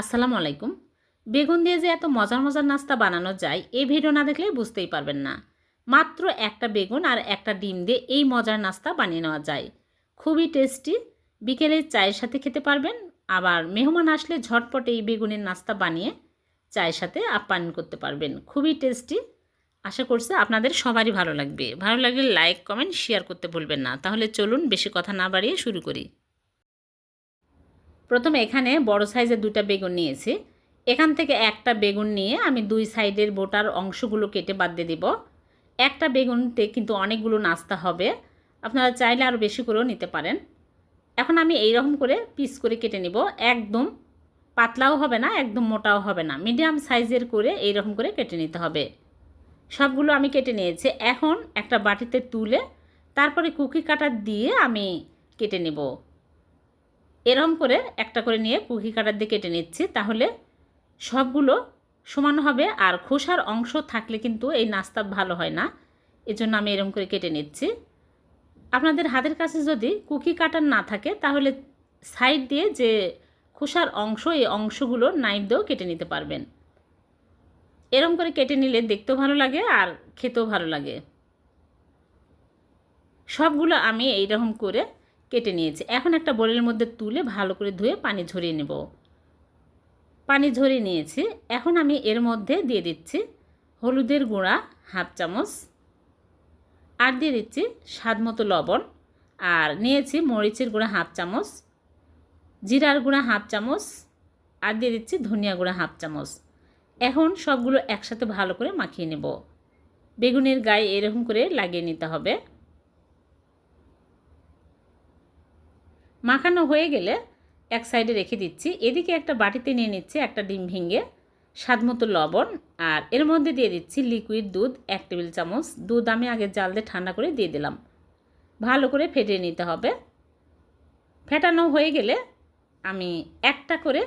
আসসালামু আলাইকুম। বেগুন দিয়ে যে এত মজার মজার নাস্তা বানানো যায়, এই ভিডিও না দেখলে বুঝতেই পারবেন না। মাত্র একটা বেগুন আর একটা ডিম দিয়ে এই মজার নাস্তা বানিয়ে নেওয়া যায়। খুবই টেস্টি। বিকেলে চায়ের সাথে খেতে পারবেন। আবার মেহমান আসলে ঝটপট এই বেগুনের নাস্তা বানিয়ে চায়ের সাথে আপ্যায়ন করতে পারবেন। খুবই টেস্টি। আশা করছি আপনাদের সবারই ভালো লাগবে। ভালো লাগলে লাইক, কমেন্ট, শেয়ার করতে ভুলবেন না। তাহলে চলুন বেশি কথা না বাড়িয়ে শুরু করি। প্রথমে এখানে বড় সাইজের দুটা বেগুন নিয়েছি। এখান থেকে একটা বেগুন নিয়ে আমি দুই সাইডের বোটার অংশগুলো কেটে বাদ দিয়ে দিব। একটা বেগুনতে কিন্তু অনেকগুলো নাস্তা হবে। আপনারা চাইলে আরও বেশি করেও নিতে পারেন। এখন আমি এই রকম করে পিস করে কেটে নিব। একদম পাতলাও হবে না, একদম মোটাও হবে না। মিডিয়াম সাইজের করে এই রকম করে কেটে নিতে হবে। সবগুলো আমি কেটে নিয়েছি। এখন একটা বাটিতে তুলে তারপরে কুকি কাটার দিয়ে আমি কেটে নেব। এরকম করে একটা করে নিয়ে কুকি কাটার দিয়ে কেটে নিচ্ছি। তাহলে সবগুলো সমান হবে আর খোসার অংশ থাকলে কিন্তু এই নাস্তা ভালো হয় না। এজন্য আমি এরকম করে কেটে নিচ্ছি। আপনাদের হাতের কাছে যদি কুকি কাটার না থাকে, তাহলে সাইড দিয়ে যে খোসার অংশ, এই অংশগুলো নাইফ দিয়েও কেটে নিতে পারবেন। এরম করে কেটে নিলে দেখতেও ভালো লাগে আর খেতেও ভালো লাগে। সবগুলো আমি এইরকম করে কেটে নিয়েছি। এখন একটা বোলের মধ্যে তুলে ভালো করে ধুয়ে পানি ঝরিয়ে নেব। পানি ঝরিয়ে নিয়েছি। এখন আমি এর মধ্যে দিয়ে দিচ্ছি হলুদের গুঁড়া হাফ চামচ আর দিয়ে দিচ্ছি স্বাদ মতো লবণ। আর নিয়েছি মরিচের গুঁড়া হাফ চামচ, জিরার গুঁড়া হাফ চামচ আর দিয়ে দিচ্ছি ধনিয়া গুঁড়া হাফ চামচ। এখন সবগুলো একসাথে ভালো করে মাখিয়ে নেব। বেগুনের গায়ে এরকম করে লাগিয়ে নিতে হবে। মাখানো হয়ে গেলে এক সাইডে রেখে দিচ্ছি। এদিকে একটা বাটিতে নিয়ে নিচ্ছি একটা ডিম ভেঙে স্বাদ মতো লবণ আর এর মধ্যে দিয়ে দিচ্ছি লিকুইড দুধ, এক টেবিল চামচ। দুধ আমি আগে জাল দিয়ে ঠান্ডা করে দিয়ে দিলাম। ভালো করে ফেটিয়ে নিতে হবে। ফেটানো হয়ে গেলে আমি একটা করে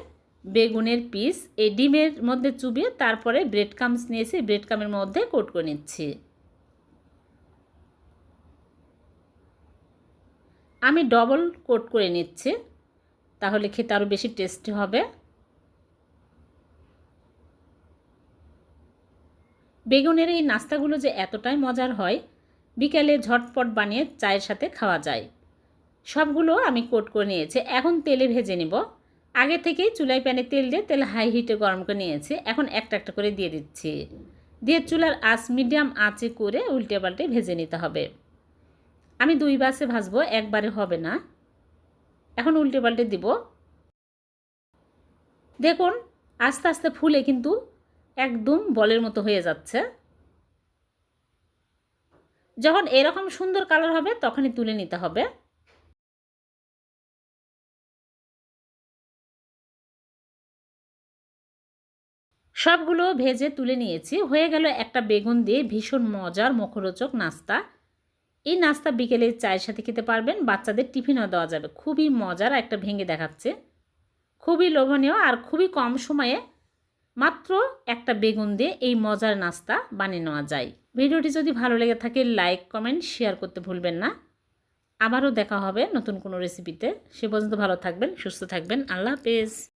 বেগুনের পিস এই ডিমের মধ্যে চুবিয়ে তারপরে ব্রেড কামস নিয়েছি। ব্রেড কামের মধ্যে কোট করে নিচ্ছি। আমি ডবল কোট করে নিচ্ছি, তাহলে খেতে আরও বেশি টেস্টি হবে। বেগুনের এই নাস্তাগুলো যে এতটাই মজার হয়, বিকেলে ঝটপট বানিয়ে চায়ের সাথে খাওয়া যায়। সবগুলো আমি কোট করে নিয়েছি, এখন তেলে ভেজে নিব। আগে থেকেই চুলাই প্যানে তেল দিয়ে তেল হাই হিটে গরম করে নিয়েছি, এখন একটা একটা করে দিয়ে দিচ্ছি। দিয়ে চুলার আঁচ মিডিয়াম আঁচে করে উল্টে পাল্টে ভেজে নিতে হবে। আমি দুই বাসে ভাজবো একবারে হবে না। এখন উল্টে পাল্টে দিব। দেখুন, আস্তে আস্তে ফুলে কিন্তু একদম বলের মতো হয়ে যাচ্ছে। যখন এরকম সুন্দর কালার হবে, তখনই তুলে নিতে হবে। সবগুলো ভেজে তুলে নিয়েছি। হয়ে গেল একটা বেগুন দিয়ে ভীষণ মজার মুখরোচক নাস্তা। এই নাস্তা বিকেলে চায়ের সাথে খেতে পারবেন, বাচ্চাদের টিফিনও দেওয়া যাবে। খুবই মজার একটা ভেঙে দেখাচ্ছে। খুবই লোভনীয় আর খুবই কম সময়ে মাত্র একটা বেগুন দিয়ে এই মজার নাস্তা বানিয়ে নেওয়া যায়। ভিডিওটি যদি ভালো লেগে থাকে, লাইক, কমেন্ট, শেয়ার করতে ভুলবেন না। আবারও দেখা হবে নতুন কোনো রেসিপিতে সে পর্যন্ত ভালো থাকবেন, সুস্থ থাকবেন। আল্লাহ হাফেজ।